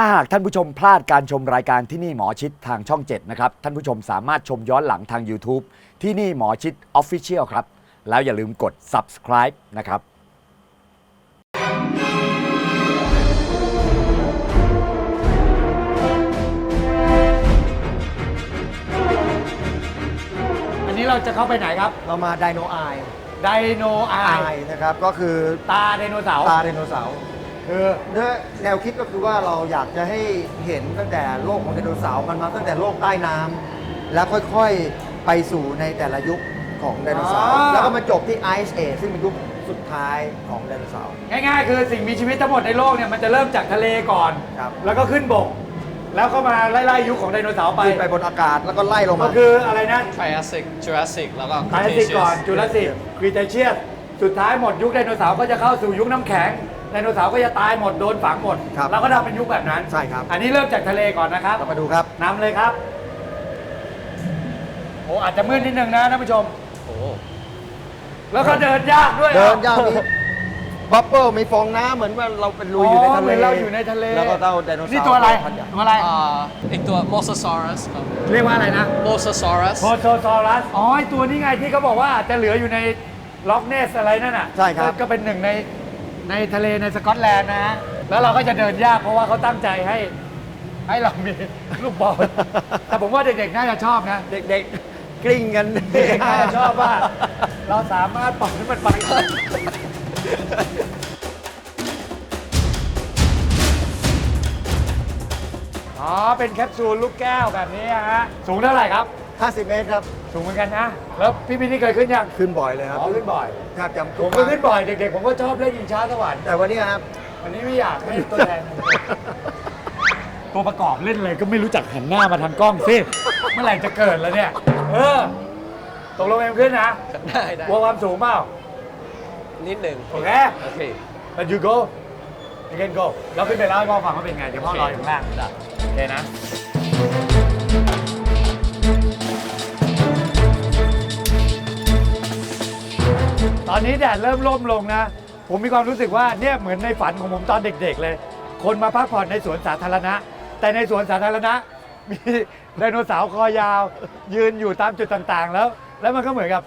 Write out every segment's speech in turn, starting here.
ถ้าหากท่านผู้ชมพลาดการชมรายการที่นี่หมอชิดทางช่อง 7 นะครับ ท่านผู้ชมสามารถชมย้อนหลังทาง YouTube ที่นี่หมอชิด Official ครับ แล้วอย่าลืมกด subscribe นะครับอันนี้เราจะเข้าไปไหนครับเรามาไดโนไอไดโนไอไอนะครับ ก็คือตาไดโนเสาร์ตาไดโนเสาร์ คือด้วยแนวคิดก็คือว่าเราอยากจะให้เห็นตั้งแต่โลกของไดโนเสาร์มันมาตั้งแต่โลกใต้น้ำแล้วค่อยๆไปสู่ในแต่ละยุคของไดโนเสาร์แล้วก็มาจบที่ไอซ์เอซึ่งเป็นยุคสุดท้ายของไดโนเสาร์ ง่ายๆ คือสิ่งมีชีวิตทั้งหมดในโลกเนี่ยมันจะเริ่มจากทะเลก่อน ครับ แล้วก็ขึ้นบก แล้วก็มาไล่ๆยุคของไดโนเสาร์ไป ขึ้นไปบนอากาศแล้วก็ไล่ลงก็มา คืออะไรนะ Triassic Jurassic แล้วก็ ไทรสิกก่อน Cretaceous จูราสสิกครีเทเชียสสุดท้ายหมดยุคไดโนเสาร์ก็จะเข้าสู่ยุคน้ำแข็ง ไดโนเสาร์ก็จะตายหมดโดนฝังหมดครับแล้วก็ทำเป็นยุคแบบนั้น ใช่ครับอันนี้เริ่มจากทะเลก่อนนะครับ เรามาดูครับ นำเลยครับ โอ้อาจจะมืดนิดนึงนะท่านผู้ชม โอ้โหแล้วก็เดินยากด้วยเดินยากมีบับเบิ้ลมีฟองน้ำเหมือนว่าเราเป็นลุยอยู่ในทะเลเหมือนเราอยู่ในทะเลแล้วก็เต้าไดโนเสาร์นี่ตัวอะไร พันใหญ่ตัวอะไร อ่าอีกตัว Mosasaurus ครับ เรียกว่าอะไรนะ Mosasaurus โพโซซอรัส อ๋อไอ้ตัวนี้ไงที่เขาบอกว่าจะเหลืออยู่ในล็อกเนสอะไรนั่นน่ะใช่ครับ ก็เป็นหนึ่งใน ในทะเลในสกอตแลนด์นะฮะแล้วเราก็จะเดินยากเพราะว่าเขาตั้งใจให้ ให้เรามีลูกบอลแต่ผมว่าเด็กๆน่าจะชอบนะ เด็กๆกลิ้งกันเด็กๆน่าจะชอบว่า เราสามารถปล่อยให้มันไปได้อ๋อเป็นแคปซูลลูกแก้วแบบนี้ฮะสูงเท่าไหร่ครับ 50 เมตรครับ สูงเหมือนกันนะ แล้วพี่พี่นี่เคยขึ้นยังขึ้นบ่อยเลยครับอ๋อขึ้นบ่อยแทบจำผทุมกก็ขึ้นบ่อยเด็กๆ ผมก็ชอบเล่นยิงช้าสวรรค์แต่วันนี้ครับ วันนี้ไม่อยากให้ตัวแทน ตัวประกอบเล่นอะไรก็ไม่รู้จักหันหน้ามาทางกล้องสิ เมื่อไหร่จะเกิดแล้วเนี่ย เออ ตกลงเอ็มขึ้นนะได้ได้กลัวความสูงเปล่า นิดหนึ่งโอเค โอเค but you go you can go เราขึ้นไปเล่าให้พ่อฟังว่าเป็นไง เดี๋ยวพ่อรออยู่ข้างล่างได้โอเคนะ ตอนนี้แดดเริ่มร่มลงนะ ผมมีความรู้สึกว่าเนี่ยเหมือนในฝันของผมตอนเด็กๆเลย คนมาพักผ่อนในสวนสาธารณะ แต่ในสวนสาธารณะ มีไดโนเสาร์คอยาว ยืนอยู่ตามจุดต่างๆ แล้ว แล้วมันก็เหมือนกับ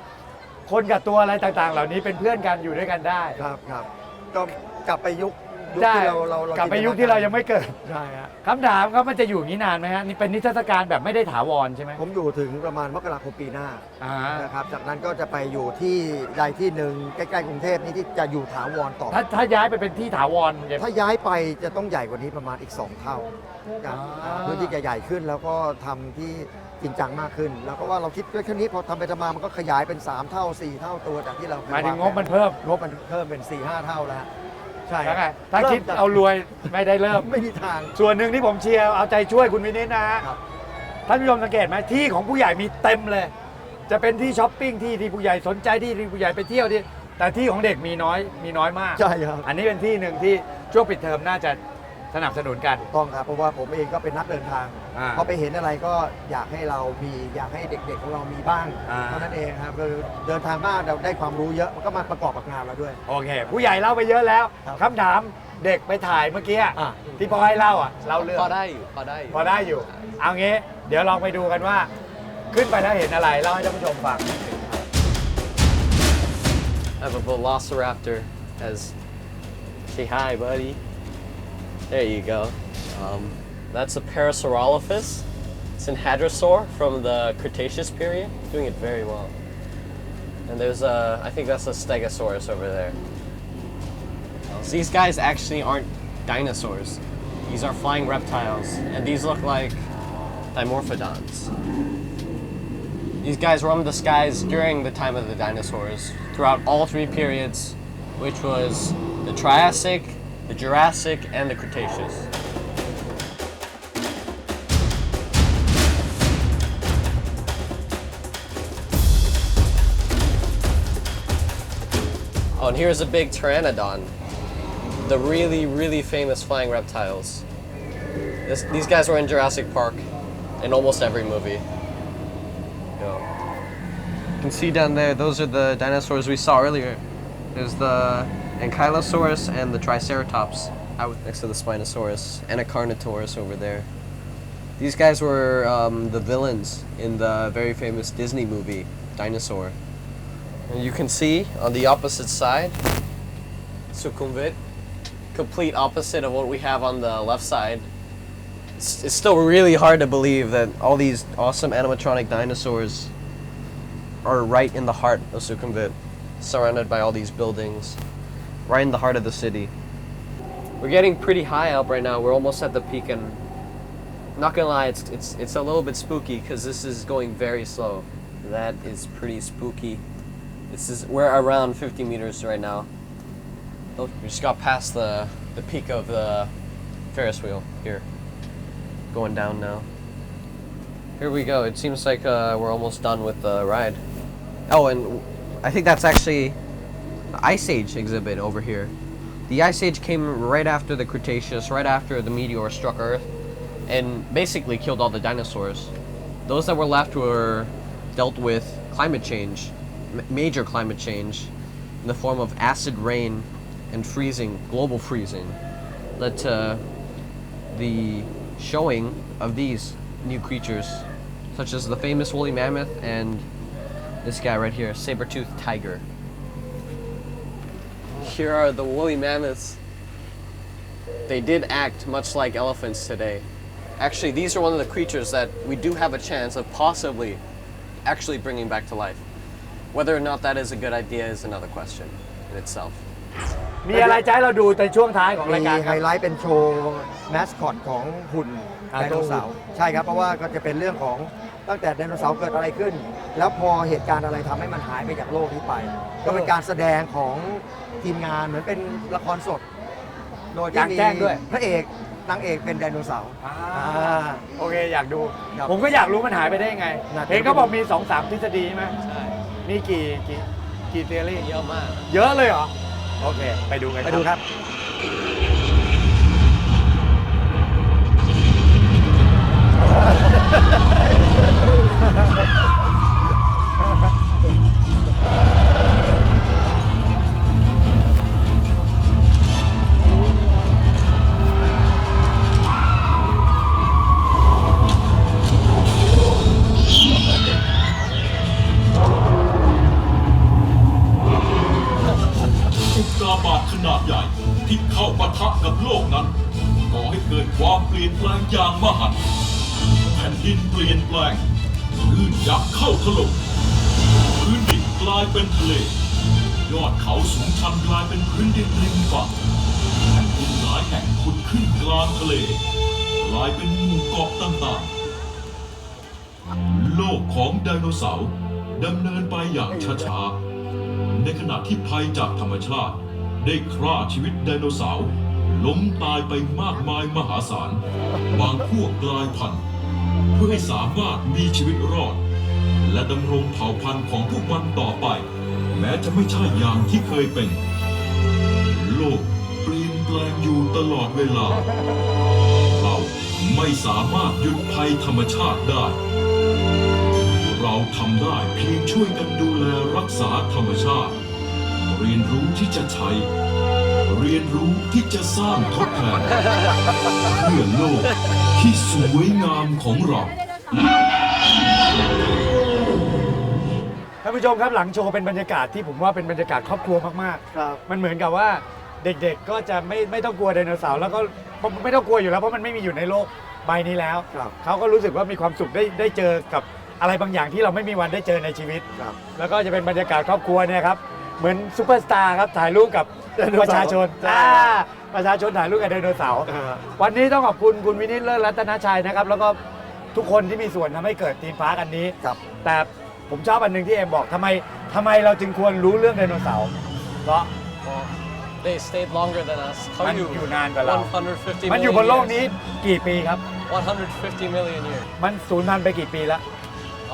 คนกับตัวอะไรต่างๆ เหล่านี้เป็นเพื่อนกันอยู่ด้วยกันได้ ครับครับก็กลับไปยุค คได้ที่เราเราเรากลับไปยุคที่เรายังไม่เกิดใช่ฮะคำถามครับมันจะอยู่อย่างนี้นานไหมฮะนี่เป็นนิทรรศการแบบไม่ได้ถาวรใช่ไหมผมอยู่ถึงประมาณมกราคมปีหน้าอ่านะครับจากนั้นก็จะไปอยู่ที่ใดที่หนึ่งใกล้ๆกรุงเทพนี่ที่จะอยู่ถาวรต่อ ถ้าถ้าย้ายไปเป็นที่ถาวรจะถ้าย้ายไปจะต้องใหญ่กว่านี้ประมาณอีก 2 เท่าครับอ่าพื้นที่จะใหญ่ขึ้นแล้วก็ทำที่จริงจังมากขึ้น แล้วก็ว่าเราคิดแค่นี้พอทำไปทำมามันก็ขยายเป็น 3 เท่า 4 เท่าตัวจากที่เราเคหมายถึงงวบมันเพิ่ม งบมันเพิ่มเป็น 4 5 เท่าแล้ว ใช่แล้วไงถ้าริ่มคิดจกเอารวยไม่ได้เริ่ม ไม่มีทาง ส่วนหนึ่งที่ผมเชียร์เอาใจช่วยคุณวินิจนะฮะครับ ท่านผู้ชมสังเกตไหมที่ของผู้ใหญ่มีเต็มเลย จะเป็นที่ช้อปปิ้งที่ที่ผู้ใหญ่สนใจที่ที่ผู้ใหญ่ไปเที่ยวที่แต่ที่ของเด็กมีน้อยมีน้อยมาก ใช่ครับอันนี้เป็นที่หนึ่งที่ช่วงปิดเทอมน่าจะสนับสนุนกันต้องครับเพราะว่าผมเองก็เป็นนักเดินทาง อ่าพอไปเห็นอะไรก็อยากให้เรามีอยากให้เด็กๆของเรามีบ้างอ่า เท่านั้นเองครับคือเดินทางบ้างเราได้ความรู้เยอะมันก็มาประกอบกับงานเราด้วย โอเค ผู้ใหญ่เล่าไปเยอะแล้วครับคำถามเด็กไปถ่ายเมื่อกี้อะ ที่พ่อให้เล่าอะเล่าเรื่องพอได้อยู่พอได้อยู่พอได้อยู่ เอางี้ เดี๋ยวลองไปดูกันว่า ขึ้นไปแล้วเห็นอะไรเล่าให้ท่านผู้ชมฟัง I have a Velociraptor as say hi, buddy. There you go. Um, that's a Parasaurolophus. It's an hadrosaur from the Cretaceous period, doing it very well. And there's a, I think that's a Stegosaurus over there. These guys actually aren't dinosaurs. These are flying reptiles, and these look like Dimorphodons. These guys roamed the skies during the time of the dinosaurs, throughout all three periods, which was the Triassic, the Jurassic, and the Cretaceous. Oh, and here's a big pteranodon. The really, really famous flying reptiles. This, these guys were in Jurassic Park in almost every movie. Yeah. You can see down there, those are the dinosaurs we saw earlier. There's the Ankylosaurus and the Triceratops. out next to the Spinosaurus and a Carnotaurus over there. These guys were um, the villains in the very famous Disney movie Dinosaur. And you can see on the opposite side, Sukhumvit, complete opposite of what we have on the left side. It's, it's still really hard to believe that all these awesome animatronic dinosaurs are right in the heart of Sukhumvit, surrounded by all these buildings, right in the heart of the city. We're getting pretty high up right now. We're almost at the peak, and not gonna lie, it's it's it's a little bit spooky because this is going very slow. That is pretty spooky. This is we're around 50 meters right now. Oh, we just got past the the peak of the Ferris wheel here. Going down now. Here we go. It seems like uh, we're almost done with the ride. Oh, and I think that's actually the Ice Age exhibit over here. The Ice Age came right after the Cretaceous, right after the meteor struck Earth, and basically killed all the dinosaurs. Those that were left were dealt with climate change, major climate change, in the form of acid rain and freezing, global freezing, led to the showing of these new creatures, such as the famous woolly mammoth and this guy right here, saber-toothed tiger. Here are the woolly mammoths. They did act much like elephants today. Actually, these are one of the creatures that we do have a chance of possibly actually bringing back to life. Whether or not that is a good idea is another question in itself. มีอะไรจะให้เราดูในช่วงท้ายของรายมีการคไฮรับ ไลท์เป็นโชว์แมสคอตของหุ่นอ่า ไดโนเสาร์ใช่ครับ เพราะว่าก็จะเป็นเรื่องของตั้งแต่ไดโนเสาร์เกิดอะไรขึ้น แล้วพอเหตุการณ์อะไรทำให้มันหายไปจากโลกนี้ไป ก็เป็นการแสดงของทีมงานเหมือนเป็นละครสด โดยกลาที่งมีแจ้งด้วย พระเอกนางเอกเป็นไดโนเสาร์อ่าอ่า โอเคอยากดู ครับผมก็อยากรู้มันหายไปได้ยังไง น่าจะ เห็นเขาบอกมี2อสามทฤษฎีใช่ไหมใช่ มีกี่กี่กี่เทอรี่เยอะมาก เยอะเลยเหรอ โอเค ไปดูกันไปดูครับ ให้เกิดความเปลี่ยนแปลงอย่างมหันต์แผ่นดินเปลี่ยนแปลงคลื่นยักษ์เข้าถล่มพื้นดินกลายเป็นทะเลยอดเขาสูงชันกลายเป็นพื้นดินริมฝั่งแผ่นดินหลายแห่งขุดขึ้นกลางทะเลกลายเป็นหมู่เกาะต่างๆ โลกของไดโนเสาร์ดำเนินไปอย่างช้าๆในขณะที่ภัยจากธรรมชาติ ได้ฆ่าชีวิตไดโนเสาร์ ล้มตายไปมากมายมหาศาล บางพวกกลายพันธุ์ เพื่อให้สามารถมีชีวิตรอด และดำรงเผ่าพันธุ์ของพวกมันต่อไป แม้จะไม่ใช่อย่างที่เคยเป็น โลกเปลี่ยนแปลงอยู่ตลอดเวลา เราไม่สามารถหยุดภัยธรรมชาติได้ เราทำได้เพียงช่วยกันดูแลรักษาธรรมชาติ เรียนรู้ที่จะใช้ เรียนรู้ที่จะสร้างทดแทนเพื่อโลกที่สวยงามของเรา ท่านผู้ชมครับหลังโชว์เป็นบรรยากาศที่ผมว่าเป็นบรรยากาศครอบครัวมากครับๆมันเหมือนกับว่าเด็กๆก็จะไม่ไม่ต้องกลัวไดโนเสาร์แล้วก็ไม่ต้องกลัวอยู่แล้วเพราะมันไม่มีอยู่ในโลกใบนี้แล้ว ครับ เขาก็รู้สึกว่ามีความสุขได้ได้เจอกับอะไรบางอย่างที่เราไม่มีวันได้เจอในชีวิต ครับ แล้วก็จะเป็นบรรยากาศครอบครัวเนี่ยครับ เหมือนซูเปอร์สตาร์ครับถ่ายรูปกับไดโนเสาร์ประชาชนใช่อ่าประชาชนถ่ายรูปกับไดโนเสาร์อ่า วันนี้ต้องขอบคุณคุณวินิตเลิศรัตนชัยนะครับ แล้วก็ทุกคนที่มีส่วนทำให้เกิดทีมพาร์คอันนี้ ครับ แต่ผมชอบอันหนึ่งที่เอ็มบอกทำไมทำไมเราจึงควรรู้เรื่องไดโนเสาร์เพราะ Well, they stayed longer than us. เขามันอยู่อยู่นานกว่าเรา 150 มันอยู่บนโลกนี้ million กี่ปีครับ years. 150 million years. มันสูญพันธุ์ไปกี่ปีละ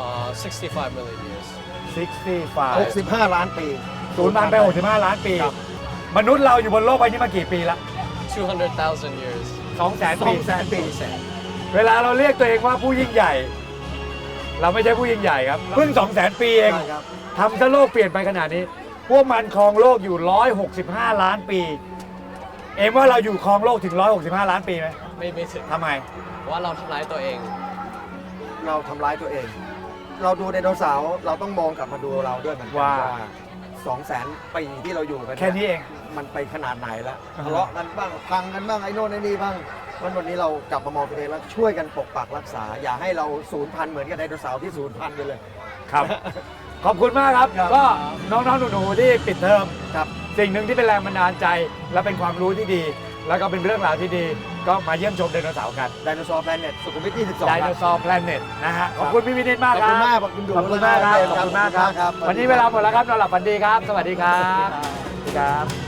Uh, 65 million years. 65 65 ล้านปี สูญพันธุ์ไป65 ล้านปี ครับ มนุษย์เราอยู่บนโลกใบนี้มากี่ปีละ200,000 years. 2แสนสอปีงแสนปี เวลาเราเรียกตัวเองว่าผู้ยิ่งใหญ่ เราไม่ใช่ผู้ยิ่งใหญ่ครับเพิ่ง2แสนปีเองใช่ครับ ทำซะโลกเปลี่ยนไปขนาดนี้ พวกมันครองโลกอยู่ 165 ล้านปี เอ็มว่าเราอยู่ครองโลกถึง 165 ล้านปีไหมไม่ไม่ถึงทำไม เพราะว่าเราทำร้ายตัวเอง เราทำร้ายตัวเอง เราดูไดโนเสาร์เราต้องมองกลับมาดูเราด้วยเหมือนกันว่า สองแสนปีที่เราอยู่กันแค่นี้เอง มันไปขนาดไหนแล้วอ่าฮะ ทะเลาะกันบ้างพังกันบ้างไอ้โน่นไอ้นี่บ้างวันวันนี้เรากลับมามองตัวเองแล้วช่วยกันปกปักรักษา อย่าให้เราสูญพันธุ์เหมือนกับไดโนเสาร์ที่สูญพันธุ์ไปเลย ครับ ขอบคุณมากครับ ครับ ก็น้องๆหนูๆที่ปิดเทอม ครับ สิ่งหนึ่งที่เป็นแรงบันดาลใจ และเป็นความรู้ที่ดี แล้วก็เป็นเรื่องราวที่ดี ก็มาเยี่ยมชมไดโนเสาร์กันไดโนเสาร์แพลเน็ตสุขุมวิท22ไดคโนรับเสาร์แพลเน็ตนะฮะขอบคุณพี่วินิตมากขอบครัคุบณมากขอบคุณดูขอบคุณมากครับเลยขอบคุณมากครับครับ วันนี้เวลาหมดแล้วครับนอนหลับฝันดีครับ สวัสดีครับสวัสดีครับ